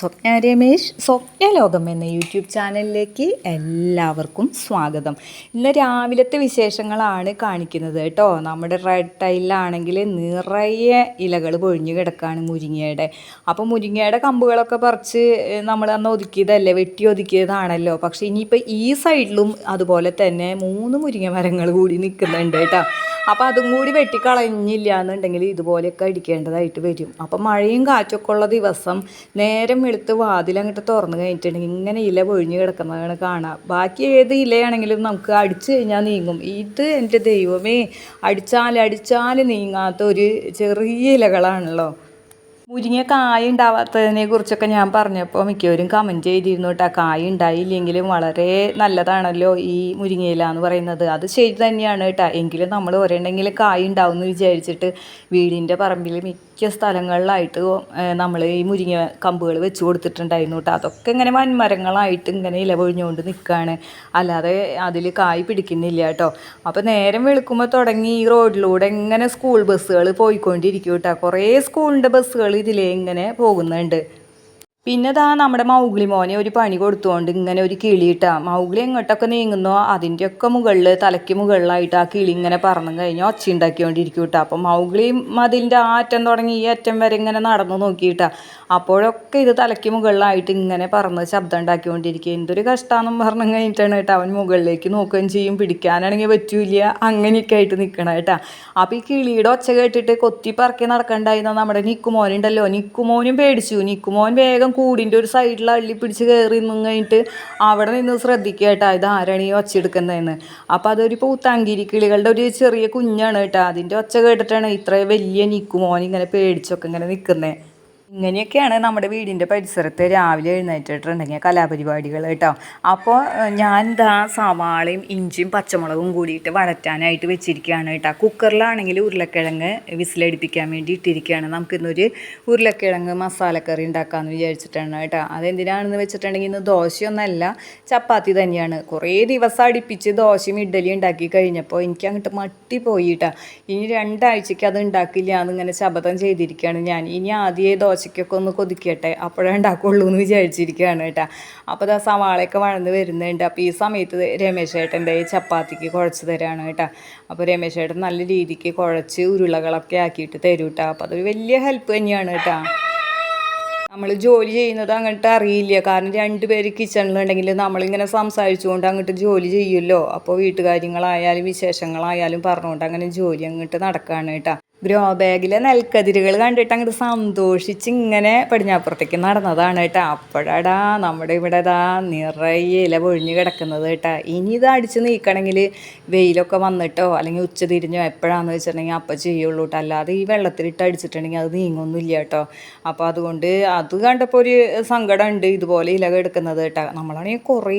സ്വപ്ന രമേശ് സ്വപ്ന ലോകം എന്ന യൂട്യൂബ് ചാനലിലേക്ക് എല്ലാവർക്കും സ്വാഗതം. ഇന്ന് രാവിലത്തെ വിശേഷങ്ങളാണ് കാണിക്കുന്നത് കേട്ടോ. നമ്മുടെ റെഡ് ടൈലിലാണെങ്കിൽ നിറയെ ഇലകൾ പൊഴിഞ്ഞു കിടക്കുകയാണ് മുരിങ്ങയുടെ. അപ്പോൾ മുരിങ്ങയുടെ കമ്പുകളൊക്കെ പറിച്ച് നമ്മൾ അന്ന് ഒതുക്കിയതല്ലേ വെട്ടി ഒതുക്കിയതാണല്ലോ. പക്ഷേ ഇനിയിപ്പോൾ ഈ സൈഡിലും അതുപോലെ തന്നെ മൂന്ന് മുരിങ്ങ മരങ്ങൾ കൂടി നിൽക്കുന്നുണ്ട് കേട്ടോ. അപ്പോൾ അതും കൂടി വെട്ടിക്കളഞ്ഞില്ല എന്നുണ്ടെങ്കിൽ ഇതുപോലെയൊക്കെ അടിക്കേണ്ടതായിട്ട് വരും. അപ്പോൾ മഴയും കാറ്റൊക്കെ ഉള്ള ദിവസം നേരം വെളുത്ത് വാതിലങ്ങോട്ട് തുറന്നു കഴിഞ്ഞിട്ടുണ്ടെങ്കിൽ ഇങ്ങനെ ഇല പൊഴിഞ്ഞ് കിടക്കുന്നതാണ് കാണാം. ബാക്കി ഏത് ഇലയാണെങ്കിലും നമുക്ക് അടിച്ചു കഴിഞ്ഞാൽ നീങ്ങും. ഇത് എന്റെ ദൈവമേ അടിച്ചാൽ അടിച്ചാൽ നീങ്ങാത്ത ഒരു ചെറിയ ഇലകളാണല്ലോ. മുരിങ്ങ കായ ഉണ്ടാവാത്തതിനെ കുറിച്ചൊക്കെ ഞാൻ പറഞ്ഞപ്പോൾ മിക്കവരും കമന്റ് ചെയ്തിരുന്നു കേട്ടോ കായ ഉണ്ടായില്ലെങ്കിലും വളരെ നല്ലതാണല്ലോ ഈ മുരിങ്ങയില എന്ന് പറയുന്നത്. അത് ശരി തന്നെയാണ് കേട്ടോ എങ്കിലും നമ്മൾ ഒരെണ്ണെങ്കിലും കായ ഉണ്ടാവും എന്ന് വിചാരിച്ചിട്ട് വീടിന്റെ പറമ്പിൽ മിക്ക സ്ഥലങ്ങളിലായിട്ട് നമ്മൾ ഈ മുരിങ്ങ കമ്പുകൾ വെച്ച് കൊടുത്തിട്ടുണ്ടായിരുന്നു കേട്ടോ അതൊക്കെ ഇങ്ങനെ വൻമരങ്ങളായിട്ട് ഇങ്ങനെ ഇല പൊഴിഞ്ഞുകൊണ്ട് നിൽക്കുകയാണ്. അല്ലാതെ അതിൽ കായ് പിടിക്കുന്നില്ല കേട്ടോ അപ്പോൾ നേരം വെളുക്കുമ്പോൾ തുടങ്ങി ഈ റോഡിലൂടെ ഇങ്ങനെ സ്കൂൾ ബസ്സുകൾ പോയിക്കൊണ്ടിരിക്കും കേട്ടോ കുറേ സ്കൂളിന്റെ ബസ്സുകൾ ഇതിലേ ഇങ്ങനെ പോകുന്നുണ്ട്. പിന്നെ നമ്മുടെ മൗഗ്ലി മോനെ ഒരു പണി കൊടുത്തുകൊണ്ട് ഇങ്ങനെ ഒരു കിളി ഇട്ടാ മൗഗ്ലി എങ്ങോട്ടൊക്കെ നീങ്ങുന്നോ അതിന്റെയൊക്കെ മുകളിൽ തലയ്ക്ക് മുകളിലായിട്ട് ആ കിളി ഇങ്ങനെ പറന്നു കഴിഞ്ഞാൽ ഒച്ച ഉണ്ടാക്കിക്കൊണ്ടിരിക്കും കേട്ടോ അപ്പം മൗഗ്ലി മതിലിന്റെ ആ അറ്റം തുടങ്ങി ഈ അറ്റം വരെ ഇങ്ങനെ നടന്നു നോക്കിയിട്ടാ. അപ്പോഴൊക്കെ ഇത് തലയ്ക്ക് മുകളിലായിട്ട് ഇങ്ങനെ പറന്ന് ശബ്ദം ഉണ്ടാക്കിക്കൊണ്ടിരിക്കുക എന്തൊരു കഷ്ടമാണെന്ന് പറഞ്ഞു കഴിഞ്ഞിട്ടാണ് കേട്ടോ അവൻ മുകളിലേക്ക് നോക്കുകയും ചെയ്യും. പിടിക്കാനാണെങ്കിൽ പറ്റൂല അങ്ങനെയൊക്കെ ആയിട്ട് നിൽക്കണം കേട്ടോ. അപ്പോൾ ഈ കിളിയുടെ ഒച്ച കേട്ടിട്ട് കൊത്തി പറക്കി നടക്കണ്ടായിരുന്ന നമ്മുടെ നിക്കുമോനുണ്ടല്ലോ. നിക്കുമോനും പേടിച്ചു. നിക്കുമോൻ വേഗം കൂടിന്റെ ഒരു സൈഡിൽ അള്ളി പിടിച്ച് കയറി നിന്ന് കഴിഞ്ഞിട്ട് അവിടെ നിന്ന് ശ്രദ്ധിക്കുക കേട്ടോ ഇത് ആരാണ് ഈ ഒച്ച എടുക്കുന്നതെന്ന് അപ്പോൾ അതൊരു പൂത്താങ്കിരി കിളികളുടെ ഒരു ചെറിയ കുഞ്ഞാണ് കേട്ടോ അതിന്റെ ഒച്ച കേട്ടിട്ടാണ് ഇത്രയും വലിയ നിൽക്കും ഇങ്ങനെ പേടിച്ചൊക്കെ ഇങ്ങനെ നിൽക്കുന്നത് ഇങ്ങനെയൊക്കെയാണ് നമ്മുടെ വീടിന്റെ പരിസരത്ത് രാവിലെ എഴുന്നേറ്റിട്ടുണ്ടെങ്കിൽ കലാപരിപാടികൾ കേട്ടോ. അപ്പോൾ ഞാൻ ഇതാ സവാളയും ഇഞ്ചിയും പച്ചമുളകും കൂടിയിട്ട് വഴറ്റാനായിട്ട് വെച്ചിരിക്കുകയാണ് കേട്ടോ. കുക്കറിലാണെങ്കിൽ ഉരുളക്കിഴങ്ങ് വിസിലടിപ്പിക്കാൻ വേണ്ടി ഇട്ടിരിക്കുകയാണ്. നമുക്കിന്നൊരു ഉരുളക്കിഴങ്ങ് മസാലക്കറി ഉണ്ടാക്കാമെന്ന് വിചാരിച്ചിട്ടാണ് കേട്ടോ. അതെന്തിനാണെന്ന് വെച്ചിട്ടുണ്ടെങ്കിൽ ഇന്ന് ദോശയൊന്നല്ല ചപ്പാത്തി തന്നെയാണ്. കുറേ ദിവസം അടുപ്പിച്ച് ദോശയും ഇഡ്ഡലിയും ഉണ്ടാക്കി കഴിഞ്ഞപ്പോൾ എനിക്ക് അങ്ങോട്ട് മട്ടി പോയിട്ടാ ഇനി രണ്ടാഴ്ചയ്ക്ക് അത് ഉണ്ടാക്കില്ല എന്നിങ്ങനെ ശബദം ചെയ്തിരിക്കുകയാണ് ഞാൻ. ഇനി ആദ്യമേ ദോശ ദോശയ്ക്കൊക്കെ ഒന്ന് കൊതിക്കട്ടെ അപ്പോഴേ ഉണ്ടാക്കുള്ളൂ എന്ന് വിചാരിച്ചിരിക്കുകയാണ് കേട്ടോ. അപ്പോൾ ദാ സവാളയൊക്കെ വഴന്ന് വരുന്നുണ്ട്. അപ്പോൾ ഈ സമയത്ത് രമേശ് ഏട്ടന്റെ ചപ്പാത്തിക്ക് കുഴച്ച് തരാണ് കേട്ടോ. അപ്പോൾ രമേശ് ഏട്ടൻ നല്ല രീതിക്ക് കുഴച്ച് ഉരുളകളൊക്കെ ആക്കിയിട്ട് തരും കേട്ടോ അപ്പോൾ അതൊരു വലിയ ഹെൽപ്പ് തന്നെയാണ് കേട്ടോ. നമ്മൾ ജോലി ചെയ്യുന്നത് അങ്ങോട്ട് അറിയില്ല. കാരണം രണ്ട് രണ്ടുപേര് കിച്ചണിലുണ്ടെങ്കിൽ നമ്മളിങ്ങനെ സംസാരിച്ചുകൊണ്ട് അങ്ങോട്ട് ജോലി ചെയ്യുമല്ലോ. അപ്പോൾ വീട്ടുകാര്യങ്ങളായാലും വിശേഷങ്ങളായാലും പറഞ്ഞുകൊണ്ട് അങ്ങനെ ജോലി അങ്ങോട്ട് നടക്കുകയാണ് കേട്ടോ. ഗ്രോ ബാഗിലെ നെൽക്കതിരുകൾ കണ്ടിട്ട് അങ്ങോട്ട് സന്തോഷിച്ച് ഇങ്ങനെ പടിഞ്ഞാപ്പുറത്തേക്ക് നടന്നതാണ് കേട്ടോ. അപ്പോഴാടാ നമ്മുടെ ഇവിടെ ഇതാ നിറയെ ഇല പൊഴിഞ്ഞ് കിടക്കുന്നത് കേട്ടോ. ഇനി ഇത് അടിച്ച് നീക്കണമെങ്കിൽ വെയിലൊക്കെ വന്നിട്ടോ അല്ലെങ്കിൽ ഉച്ച തിരിഞ്ഞോ എപ്പോഴാണെന്ന് വെച്ചിട്ടുണ്ടെങ്കിൽ അപ്പം ചെയ്യുള്ളൂ കേട്ടോ. അല്ലാതെ ഈ വെള്ളത്തിലിട്ട് അടിച്ചിട്ടുണ്ടെങ്കിൽ അത് നീങ്ങൊന്നുമില്ല കേട്ടോ. അപ്പോൾ അതുകൊണ്ട് അത് കണ്ടപ്പോൾ ഒരു സങ്കടം ഉണ്ട് ഇതുപോലെ ഇല എടുക്കുന്നത് കേട്ടോ. നമ്മളാണെങ്കിൽ കുറേ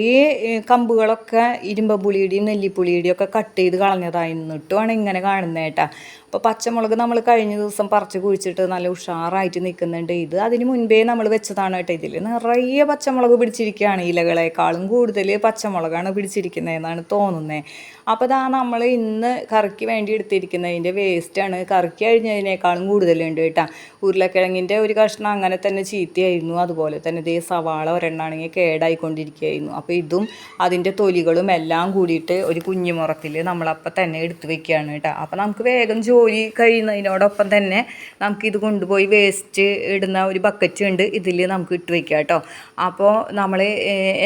കമ്പുകളൊക്കെ ഇരുമ്പ പുളിയുടെയും നെല്ലിപ്പുളിയുടെയും ഒക്കെ കട്ട് ചെയ്ത് കളഞ്ഞതായിരുന്നിട്ടുമാണ് ഇങ്ങനെ കാണുന്നത് കേട്ടോ. അപ്പോൾ പച്ചമുളക് നമ്മൾ കഴിഞ്ഞ ദിവസം പറിച്ച് കുഴിച്ചിട്ട് നല്ല ഉഷാറായിട്ട് നിൽക്കുന്നുണ്ട്. ഇത് അതിന് മുൻപേ നമ്മൾ വെച്ചതാണ് കേട്ടോ. ഇതിൽ നിറയെ പച്ചമുളക് പിടിച്ചിരിക്കുകയാണ് ഇലകളെക്കാളും. കൂടുതൽ പച്ചമുളകാണ് പിടിച്ചിരിക്കുന്നതെന്നാണ് തോന്നുന്നത് അപ്പോൾ ഇതാ നമ്മൾ ഇന്ന് കറിക്ക് വേണ്ടി എടുത്തിരിക്കുന്നതിന്റെ വേസ്റ്റാണ്. കറിക്ക് കഴിഞ്ഞതിനേക്കാളും കൂടുതലുണ്ട് കേട്ടോ. ഉരുളക്കിഴങ്ങിന്റെ ഒരു കഷ്ണം അങ്ങനെ തന്നെ ചീത്തയായിരുന്നു. അതുപോലെ തന്നെ ഇതേ സവാള ഒരെണ്ണാണെങ്കിൽ കേടായിക്കൊണ്ടിരിക്കുകയായിരുന്നു. അപ്പോൾ ഇതും അതിന്റെ തൊലികളും എല്ലാം കൂടിയിട്ട് ഒരു കുഞ്ഞുമുറത്തിൽ നമ്മളപ്പം തന്നെ എടുത്തു വെക്കുകയാണ് കേട്ടോ. അപ്പോൾ നമുക്ക് വേഗം ജോലി കഴിയുന്നതിനോടൊപ്പം തന്നെ നമുക്ക് ഇത് കൊണ്ടുപോയി വേസ്റ്റ് ഇടുന്ന ഒരു ബക്കറ്റ് ഉണ്ട്. ഇതിൽ നമുക്ക് ഇട്ട് വയ്ക്കാം കേട്ടോ. അപ്പോൾ നമ്മൾ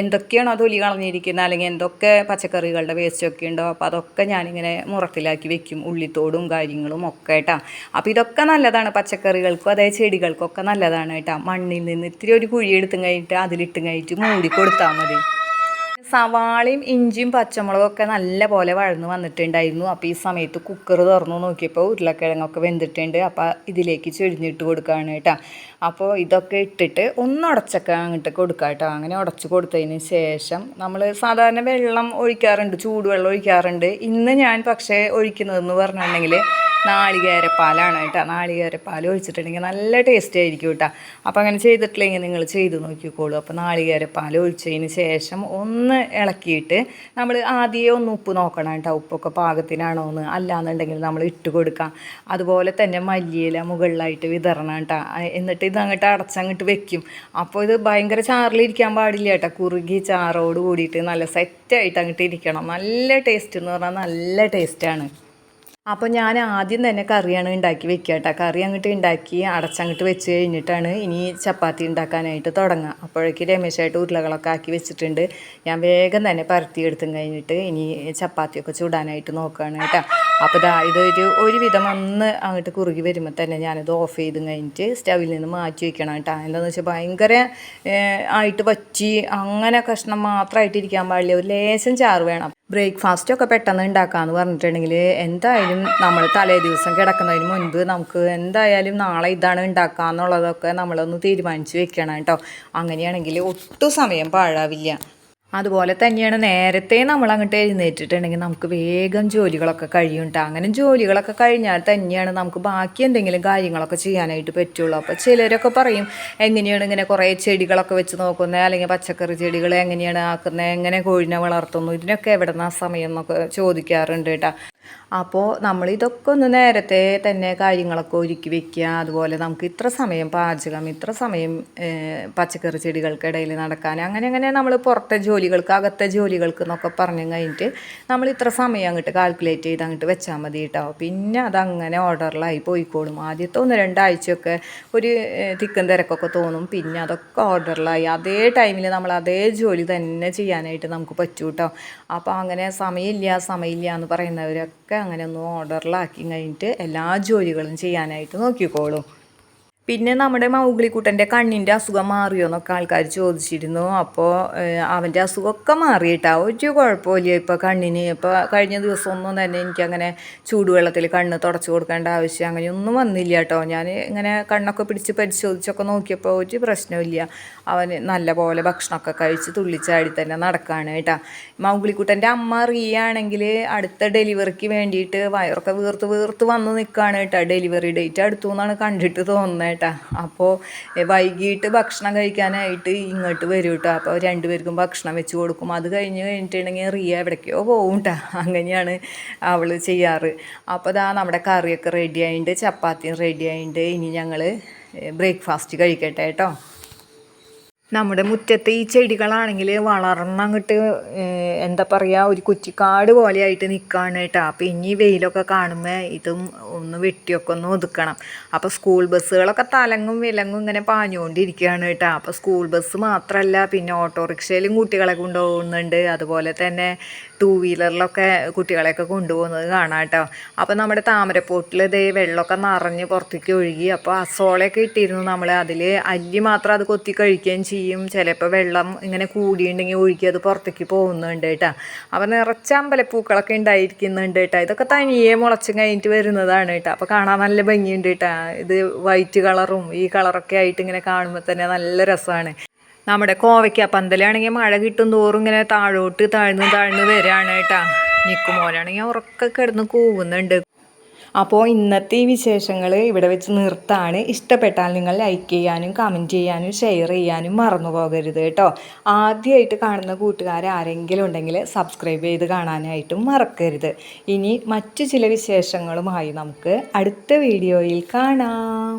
എന്തൊക്കെയാണോ തൊലി കളഞ്ഞിരിക്കുന്നത് അല്ലെങ്കിൽ എന്തൊക്കെ പച്ചക്കറികളുടെ വേസ്റ്റ് ഒക്കെ ഉണ്ടോ അപ്പോൾ അതൊക്കെ ഞാനിങ്ങനെ മുറത്തിലാക്കി വെക്കും. ഉള്ളിത്തോടും കാര്യങ്ങളും ഒക്കെ കേട്ടോ. അപ്പോൾ ഇതൊക്കെ നല്ലതാണ് പച്ചക്കറികൾക്കും അതായത് ചെടികൾക്കൊക്കെ നല്ലതാണ് കേട്ടോ. മണ്ണിൽ നിന്ന് ഇത്തിരി ഒരു കുഴി എടുത്തും കഴിഞ്ഞിട്ട് അതിലിട്ടും കഴിഞ്ഞിട്ട് മൂടി കൊടുത്താൽ മതി. സവാളയും ഇഞ്ചിയും പച്ചമുളകും ഒക്കെ നല്ല പോലെ വഴന്ന് വന്നിട്ടുണ്ടായിരുന്നു. അപ്പോൾ ഈ സമയത്ത് കുക്കർ തുറന്നു നോക്കിയപ്പോൾ ഉരുളക്കിഴങ്ങൊക്കെ വെന്തിട്ടുണ്ട്. അപ്പോൾ ഇതിലേക്ക് ചൊരിഞ്ഞിട്ട് കൊടുക്കുകയാണ് കേട്ടോ. അപ്പോൾ ഇതൊക്കെ ഇട്ടിട്ട് ഒന്ന് ഉടച്ചൊക്കെ അങ്ങോട്ട് കൊടുക്കുക കേട്ടോ. അങ്ങനെ ഉടച്ച് കൊടുത്തതിന് ശേഷം നമ്മൾ സാധാരണ വെള്ളം ഒഴിക്കാറുണ്ട് ചൂടുവെള്ളം ഒഴിക്കാറുണ്ട്. ഇന്ന് ഞാൻ പക്ഷേ ഒഴിക്കുന്നതെന്ന് പറഞ്ഞിട്ടുണ്ടെങ്കിൽ നാളികേരപ്പാലാണ് കേട്ടോ. നാളികേരപ്പാൽ ഒഴിച്ചിട്ടുണ്ടെങ്കിൽ നല്ല ടേസ്റ്റ് ആയിരിക്കും കേട്ടോ. അപ്പോൾ അങ്ങനെ ചെയ്തിട്ടില്ലെങ്കിൽ നിങ്ങൾ ചെയ്ത് നോക്കിക്കോളൂ. അപ്പോൾ നാളികേരപ്പാൽ ഒഴിച്ചതിന് ശേഷം ഒന്ന് ഇളക്കിയിട്ട് നമ്മൾ ആദ്യമേ ഒന്ന് ഉപ്പ് നോക്കണം കേട്ടോ. ഉപ്പൊക്കെ പാകത്തിനാണോ എന്ന്. അല്ലാന്നുണ്ടെങ്കിൽ നമ്മൾ ഇട്ട് കൊടുക്കാം. അതുപോലെ തന്നെ മല്ലിയില മുകളിലായിട്ട് വിതറണം കേട്ടോ. എന്നിട്ട് ഇത് അങ്ങോട്ട് അടച്ചങ്ങോട്ട് വെക്കും. അപ്പോൾ ഇത് ഭയങ്കര ചാറിലിരിക്കാൻ പാടില്ല കേട്ടോ. കുറുകി ചാറോട് കൂടിയിട്ട് നല്ല സെറ്റായിട്ട് അങ്ങോട്ട് ഇരിക്കണം. നല്ല ടേസ്റ്റ് എന്ന് പറഞ്ഞാൽ നല്ല ടേസ്റ്റാണ് അപ്പോൾ ഞാൻ ആദ്യം തന്നെ കറിയാണ് ഉണ്ടാക്കി വെക്കുക കേട്ടോ. കറി അങ്ങോട്ട് ഉണ്ടാക്കി അടച്ചങ്ങോട്ട് വെച്ച് കഴിഞ്ഞിട്ടാണ് ഇനി ചപ്പാത്തി ഉണ്ടാക്കാനായിട്ട് തുടങ്ങുക. അപ്പോഴേക്ക് രമേശായിട്ട് ഉരുളകളൊക്കെ ആക്കി വെച്ചിട്ടുണ്ട്. ഞാൻ വേഗം തന്നെ പരത്തി എടുത്തും കഴിഞ്ഞിട്ട് ഇനി ചപ്പാത്തിയൊക്കെ ചൂടാനായിട്ട് നോക്കുകയാണ് കേട്ടോ. അപ്പോൾ ഇതാ ഇതൊരു ഒരുവിധം അന്ന് അങ്ങോട്ട് കുറുകി വരുമ്പോൾ തന്നെ ഞാനിത് ഓഫ് ചെയ്ത് കഴിഞ്ഞിട്ട് സ്റ്റവിൽ നിന്ന് മാറ്റി വയ്ക്കണം കേട്ടോ. എന്താണെന്ന് വെച്ചാൽ ഭയങ്കര ആയിട്ട് വറ്റി അങ്ങനെ കഷ്ണം മാത്രമായിട്ട് ഇരിക്കാൻ പാടില്ല. ഒരു ലേശം ചാറ് വേണം. ബ്രേക്ക്ഫാസ്റ്റൊക്കെ പെട്ടെന്ന് ഉണ്ടാക്കാമെന്ന് പറഞ്ഞിട്ടുണ്ടെങ്കിൽ എന്തായാലും നമ്മൾ തലേ ദിവസം കിടക്കുന്നതിന് മുൻപ് നമുക്ക് എന്തായാലും നാളെ ഇതാണ് ഉണ്ടാക്കുക എന്നുള്ളതൊക്കെ നമ്മളൊന്ന് തീരുമാനിച്ച് വെക്കണം കേട്ടോ. അങ്ങനെയാണെങ്കിൽ ഒട്ടും സമയം പാഴാവില്ല. അതുപോലെ തന്നെയാണ് നേരത്തെ നമ്മൾ അങ്ങോട്ട് എഴുന്നേറ്റിട്ടുണ്ടെങ്കിൽ നമുക്ക് വേഗം ജോലികളൊക്കെ കഴിയും കേട്ടോ അങ്ങനെ ജോലികളൊക്കെ കഴിഞ്ഞാൽ തന്നെയാണ് നമുക്ക് ബാക്കി എന്തെങ്കിലും കാര്യങ്ങളൊക്കെ ചെയ്യാനായിട്ട് പറ്റുള്ളൂ. അപ്പോൾ ചിലരൊക്കെ പറയും എങ്ങനെയാണ് ഇങ്ങനെ കുറേ ചെടികളൊക്കെ വെച്ച് നോക്കുന്നത് അല്ലെങ്കിൽ പച്ചക്കറി ചെടികൾ എങ്ങനെയാണ് ആക്കുന്നത് എങ്ങനെ കോഴിനെ വളർത്തുന്നു? ഇതിനൊക്കെ എവിടെ നിന്നാണ് സമയം എന്നൊക്കെ ചോദിക്കാറുണ്ട് കേട്ടോ അപ്പോൾ നമ്മൾ ഇതൊക്കെ ഒന്ന് നേരത്തെ തന്നെ കാര്യങ്ങളൊക്കെ ഒരുക്കി വെക്കുക. അതുപോലെ നമുക്ക് ഇത്ര സമയം പാചകം ഇത്ര സമയം പച്ചക്കറി ചെടികൾക്കിടയിൽ നടക്കാൻ അങ്ങനെ അങ്ങനെ നമ്മൾ പുറത്തെ ജോലികൾക്ക് അകത്തെ ജോലികൾക്ക് എന്നൊക്കെ പറഞ്ഞു കഴിഞ്ഞിട്ട് നമ്മൾ ഇത്ര സമയം അങ്ങോട്ട് കാൽക്കുലേറ്റ് ചെയ്ത് അങ്ങോട്ട് വെച്ചാൽ മതി കേട്ടോ പിന്നെ അതങ്ങനെ ഓർഡറിലായി പോയിക്കോളും. ആദ്യത്തെ ഒന്ന് രണ്ടാഴ്ചയൊക്കെ ഒരു തിക്കും തിരക്കൊക്കെ തോന്നും. പിന്നെ അതൊക്കെ ഓർഡറിലായി അതേ ടൈമിൽ നമ്മൾ അതേ ജോലി തന്നെ ചെയ്യാനായിട്ട് നമുക്ക് പറ്റൂ കേട്ടോ അപ്പോൾ അങ്ങനെ സമയമില്ല സമയമില്ല എന്ന് പറയുന്നവരൊക്കെ അങ്ങനെ ഒന്ന് ഓർഡറിലാക്കി കഴിഞ്ഞിട്ട് എല്ലാ ജോലികളും ചെയ്യാനായിട്ട് നോക്കിക്കോളൂ. പിന്നെ നമ്മുടെ മൗഗ്ലിക്കുട്ടന്റെ കണ്ണിന്റെ അസുഖം മാറിയോ എന്നൊക്കെ ആൾക്കാർ ചോദിച്ചിരുന്നു. അപ്പോൾ അവന്റെ അസുഖമൊക്കെ മാറിയിട്ടാ. ഒരു കുഴപ്പമില്ല ഇപ്പോൾ കണ്ണിന് ഇപ്പോൾ കഴിഞ്ഞ ദിവസമൊന്നും തന്നെ എനിക്കങ്ങനെ ചൂടുവെള്ളത്തിൽ കണ്ണ് തുടച്ചു കൊടുക്കേണ്ട ആവശ്യം അങ്ങനെയൊന്നും വന്നില്ല കേട്ടോ. ഞാൻ ഇങ്ങനെ കണ്ണൊക്കെ പിടിച്ച് പരിശോധിച്ചൊക്കെ നോക്കിയപ്പോൾ ഒരു പ്രശ്നമില്ല അവൻ നല്ല പോലെ ഭക്ഷണമൊക്കെ കഴിച്ച് തുള്ളിച്ചാടി തന്നെ നടക്കുകയാണ് കേട്ടോ. മൗഗ്ലിക്കുട്ടന്റെ അമ്മ അറിയുകയാണെങ്കിൽ അടുത്ത ഡെലിവറിക്ക് വേണ്ടിയിട്ട് വയറൊക്കെ വീർത്ത് വീർത്ത് വന്ന് നിൽക്കുകയാണ് കേട്ടോ. ഡെലിവറി ഡേറ്റ് അടുത്തു നിന്നാണ് കണ്ടിട്ട് തോന്നുന്നത് കേട്ടോ. അപ്പോൾ വൈകിട്ട് ഭക്ഷണം കഴിക്കാനായിട്ട് ഇങ്ങോട്ട് വരും കേട്ടോ അപ്പോൾ രണ്ടുപേർക്കും ഭക്ഷണം വെച്ച് കൊടുക്കും. അത് കഴിഞ്ഞ് കഴിഞ്ഞിട്ടുണ്ടെങ്കിൽ റിയ എവിടേക്കോ പോവും കേട്ടോ അങ്ങനെയാണ് അവൾ ചെയ്യാറ്. അപ്പോൾ ദാ നമ്മുടെ കറിയൊക്കെ റെഡി ആയിട്ടുണ്ട് ചപ്പാത്തിയും റെഡി ആയിട്ടുണ്ട് ഇനി ഞങ്ങൾ ബ്രേക്ക്ഫാസ്റ്റ് കഴിക്കട്ടെ കേട്ടോ നമ്മുടെ മുറ്റത്തെ ഈ ചെടികളാണെങ്കിൽ വളർന്നങ്ങോട്ട് എന്താ പറയുക ഒരു കുറ്റിക്കാട് പോലെയായിട്ട് നിൽക്കുകയാണ് കേട്ടോ. അപ്പോൾ ഇനി വെയിലൊക്കെ കാണുമ്പോൾ ഇതും ഒന്ന് വെട്ടിയൊക്കെ ഒന്ന് ഒതുക്കണം. അപ്പോൾ സ്കൂൾ ബസ്സുകളൊക്കെ തലങ്ങും വിലങ്ങും ഇങ്ങനെ പാഞ്ഞുകൊണ്ടിരിക്കുകയാണ് കേട്ടോ. അപ്പോൾ സ്കൂൾ ബസ് മാത്രമല്ല പിന്നെ ഓട്ടോറിക്ഷയിലും കുട്ടികളെ കൊണ്ടുപോകുന്നുണ്ട്. അതുപോലെ തന്നെ ടൂ വീലറിലൊക്കെ കുട്ടികളെയൊക്കെ കൊണ്ടുപോകുന്നത് കാണാം കേട്ടോ അപ്പോൾ നമ്മുടെ താമരപ്പോട്ടിൽ ഇതേ വെള്ളമൊക്കെ നിറഞ്ഞ് പുറത്തേക്ക് ഒഴുകി. അപ്പോൾ അസോളയൊക്കെ ഇട്ടിരുന്നു നമ്മൾ അതിൽ അല്ലി മാത്രം അത് കൊത്തി കഴിക്കുകയും ചെയ്യും. ചിലപ്പോൾ വെള്ളം ഇങ്ങനെ കൂടിയുണ്ടെങ്കിൽ ഒഴുകി അത് പുറത്തേക്ക് പോകുന്നുണ്ട് കേട്ടോ. അപ്പോൾ നിറച്ച അമ്പലപ്പൂക്കളൊക്കെ ഉണ്ടായിരിക്കുന്നുണ്ട് കേട്ടോ. ഇതൊക്കെ തനിയെ മുളച്ച് കഴിഞ്ഞിട്ട് വരുന്നതാണ് കേട്ടോ. അപ്പോൾ കാണാൻ നല്ല ഭംഗിയുണ്ട് കേട്ടോ. ഇത് വൈറ്റ് കളറും ഈ കളറൊക്കെ ആയിട്ട് ഇങ്ങനെ കാണുമ്പോൾ തന്നെ നല്ല രസമാണ്. നമ്മുടെ കോവയ്ക്ക പന്തലാണെങ്കിൽ മഴ കിട്ടും തോറും ഇങ്ങനെ താഴോട്ട് താഴ്ന്ന് താഴ്ന്ന് വരികയാണ് കേട്ടാ. നിൽക്കുമോലാണെങ്കിൽ ഉറക്കെ കിടന്ന് കൂവുന്നുണ്ട്. അപ്പോൾ ഇന്നത്തെ ഈ വിശേഷങ്ങൾ ഇവിടെ വെച്ച് നിർത്താണ്. ഇഷ്ടപ്പെട്ടാൽ നിങ്ങൾ ലൈക്ക് ചെയ്യാനും കമന്റ് ചെയ്യാനും ഷെയർ ചെയ്യാനും മറന്നു പോകരുത് കേട്ടോ. ആദ്യമായിട്ട് കാണുന്ന കൂട്ടുകാർ ആരെങ്കിലും ഉണ്ടെങ്കിൽ സബ്സ്ക്രൈബ് ചെയ്ത് കാണാനായിട്ടും മറക്കരുത്. ഇനി മറ്റു ചില വിശേഷങ്ങളുമായി നമുക്ക് അടുത്ത വീഡിയോയിൽ കാണാം.